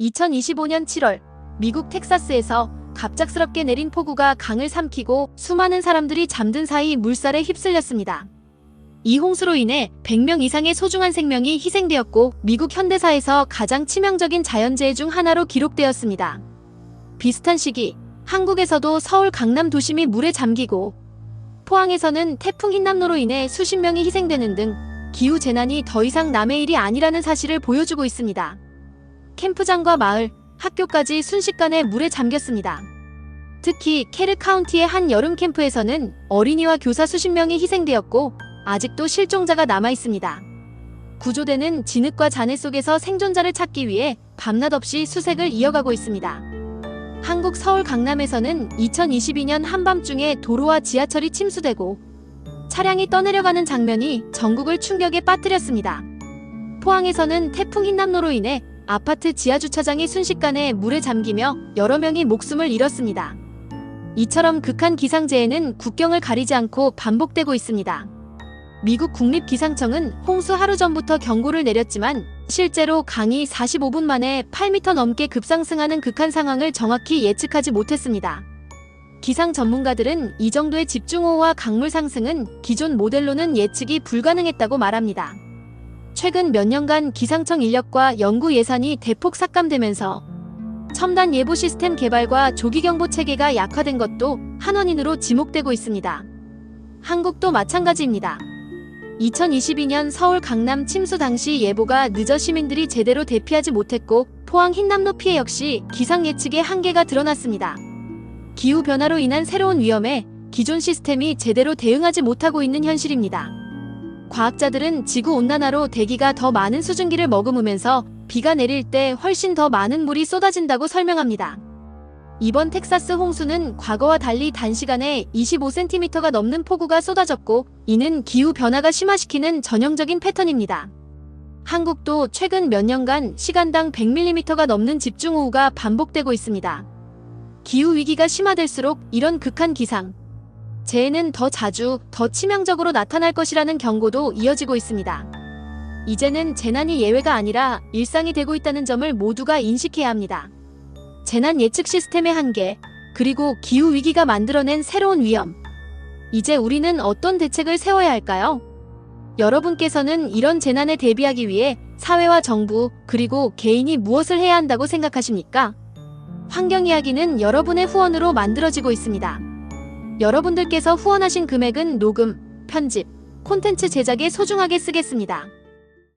2025년 7월 미국 텍사스에서 갑작스럽게 내린 폭우가 강을 삼키고 수많은 사람들이 잠든 사이 물살에 휩쓸렸습니다. 이 홍수로 인해 100명 이상의 소중한 생명이 희생되었고 미국 현대사에서 가장 치명적인 자연재해 중 하나로 기록되었습니다. 비슷한 시기 한국에서도 서울 강남 도심이 물에 잠기고 포항에서는 태풍 흰남노로 인해 수십 명이 희생되는 등 기후 재난이 더 이상 남의 일이 아니라는 사실을 보여주고 있습니다. 캠프장과 마을, 학교까지 순식간에 물에 잠겼습니다. 특히 케르 카운티의 한 여름 캠프에서는 어린이와 교사 수십 명이 희생되었고 아직도 실종자가 남아 있습니다. 구조대는 진흙과 잔해 속에서 생존자를 찾기 위해 밤낮 없이 수색을 이어가고 있습니다. 한국 서울 강남에서는 2022년 한밤중에 도로와 지하철이 침수되고 차량이 떠내려가는 장면이 전국을 충격에 빠뜨렸습니다. 포항에서는 태풍 흰남노로 인해 아파트 지하주차장이 순식간에 물에 잠기며 여러 명이 목숨을 잃었습니다. 이처럼 극한 기상재해는 국경을 가리지 않고 반복되고 있습니다. 미국 국립기상청은 홍수 하루 전부터 경고를 내렸지만 실제로 강이 45분 만에 8m 넘게 급상승하는 극한 상황을 정확히 예측하지 못했습니다. 기상 전문가들은 이 정도의 집중호우와 강물 상승은 기존 모델로는 예측이 불가능했다고 말합니다. 최근 몇 년간 기상청 인력과 연구 예산이 대폭 삭감되면서 첨단 예보 시스템 개발과 조기 경보 체계가 약화된 것도 한 원인으로 지목되고 있습니다. 한국도 마찬가지입니다. 2022년 서울 강남 침수 당시 예보가 늦어 시민들이 제대로 대피하지 못했고 포항 흰남노 피해 역시 기상 예측의 한계가 드러났습니다. 기후 변화로 인한 새로운 위험에 기존 시스템이 제대로 대응하지 못하고 있는 현실입니다. 과학자들은 지구 온난화로 대기가 더 많은 수증기를 머금으면서 비가 내릴 때 훨씬 더 많은 물이 쏟아진다고 설명합니다. 이번 텍사스 홍수는 과거와 달리 단시간에 25cm가 넘는 폭우가 쏟아졌고 이는 기후 변화가 심화시키는 전형적인 패턴입니다. 한국도 최근 몇 년간 시간당 100mm가 넘는 집중호우가 반복되고 있습니다. 기후 위기가 심화될수록 이런 극한 기상, 재해는 더 자주, 더 치명적으로 나타날 것이라는 경고도 이어지고 있습니다. 이제는 재난이 예외가 아니라 일상이 되고 있다는 점을 모두가 인식해야 합니다. 재난 예측 시스템의 한계, 그리고 기후 위기가 만들어낸 새로운 위험. 이제 우리는 어떤 대책을 세워야 할까요? 여러분께서는 이런 재난에 대비하기 위해 사회와 정부, 그리고 개인이 무엇을 해야 한다고 생각하십니까? 환경 이야기는 여러분의 후원으로 만들어지고 있습니다. 여러분들께서 후원하신 금액은 녹음, 편집, 콘텐츠 제작에 소중하게 쓰겠습니다.